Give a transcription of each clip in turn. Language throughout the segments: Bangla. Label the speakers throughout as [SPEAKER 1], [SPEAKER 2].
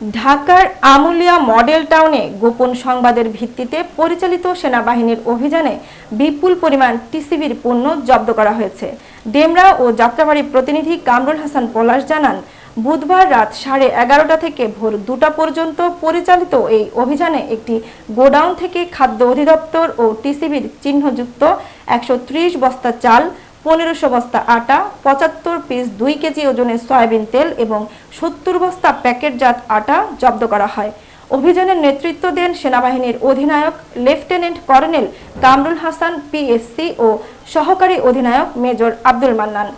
[SPEAKER 1] ঢাকার আমুলিয়া মডেল টাউনে গোপন সংবাদের ভিত্তিতে পরিচালিত সেনাবাহিনীর অভিযানে বিপুল পরিমাণ টিসিবির পণ্য জব্দ করা হয়েছে। ডেমরা ও যাত্রাবাড়ি প্রতিনিধি কামরুল হাসান পলাশ জানান, বুধবার রাত সাড়ে এগারোটা থেকে ভোর দুটা পর্যন্ত পরিচালিত এই অভিযানে একটি গোডাউন থেকে খাদ্য অধিদপ্তর ও টিসিবির চিহ্নযুক্ত একশো ত্রিশ বস্তা চাল পনেরোশো বস্তা আটা, পঁচাত্তর পিস দুই কেজি ওজনের সয়াবিন তেল এবং সত্তর বস্তা প্যাকেটজাত আটা জব্দ করা হয়। অভিযানের নেতৃত্ব দেন সেনাবাহিনীর অধিনায়ক lieutenant colonel Kamrul Hasan PSC ও সহকারী অধিনায়ক মেজর আব্দুল মান্নান।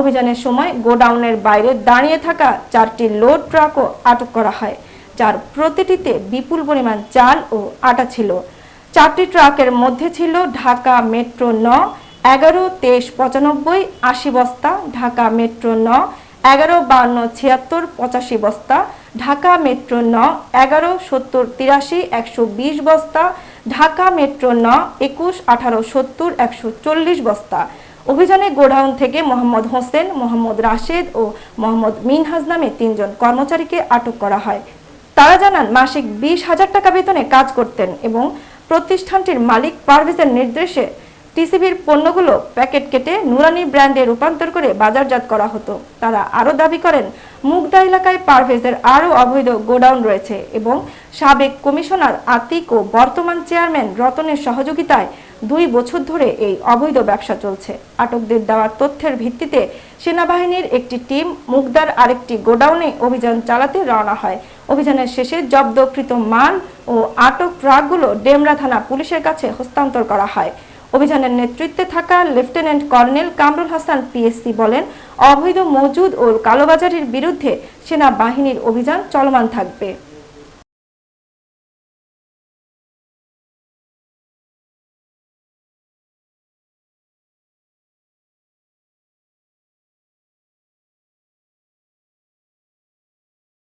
[SPEAKER 1] অভিযানের সময় গোডাউনের বাইরে দাঁড়িয়ে থাকা চারটি লোড ট্রাকও আটক করা হয়, যার প্রতিটিতে বিপুল পরিমাণ চাল ও আটা ছিল। চারটি ট্রাকের মধ্যে ছিল ঢাকা মেট্রো ন এগারো, তেইশ, পঁচানব্বই, আশি বস্তা, ঢাকা মেট্রো ন, এগারো, বান্ন, ছিয়াত্তর, পঁচাশি বস্তা, ঢাকা মেট্রো ন, এগারো, সত্তর, তিরাশি, একশো বিশ বস্তা, ঢাকা মেট্রো ন, একুশ, আঠারো, সত্তর, একশো চল্লিশ বস্তা। অভিযানে গোডাউন থেকে মোহাম্মদ হোসেন, মোহাম্মদ রাশেদ ও মোহাম্মদ মিনহাজ নামে তিনজন কর্মচারীকে আটক করা হয়। তারা জানান, মাসিক বিশ হাজার টাকা বেতনে কাজ করতেন এবং প্রতিষ্ঠানটির মালিক পারভেজের নির্দেশে টিসিবির পণ্যগুলো প্যাকেট কেটে নুরানি ব্র্যান্ডে রূপান্তর করে বাজারজাত করা হতো। তারা আরও দাবি করেন, মুগদা এলাকায় পারভেজের আরও অবৈধ গোডাউন রয়েছে এবং সাবেক কমিশনার আতিক ও বর্তমান চেয়ারম্যান রতনের সহযোগিতায় দুই বছর ধরে এই অবৈধ ব্যবসা চলছে। আটকদের দেওয়ার তথ্যের ভিত্তিতে সেনাবাহিনীর একটি টিম মুগদার আরেকটি গোডাউনে অভিযান চালাতে রওনা হয়। অভিযানের শেষে জব্দকৃত মাল ও আটক ট্রাকগুলো ডেমরা থানা পুলিশের কাছে হস্তান্তর করা হয়। অভিযানের নেতৃত্বে থাকা lieutenant colonel Kamrul Hasan PSC বলেন, অবৈধ মজুদ ও কালোবাজারির বিরুদ্ধে সেনাবাহিনীর অভিযান চলমান থাকবে।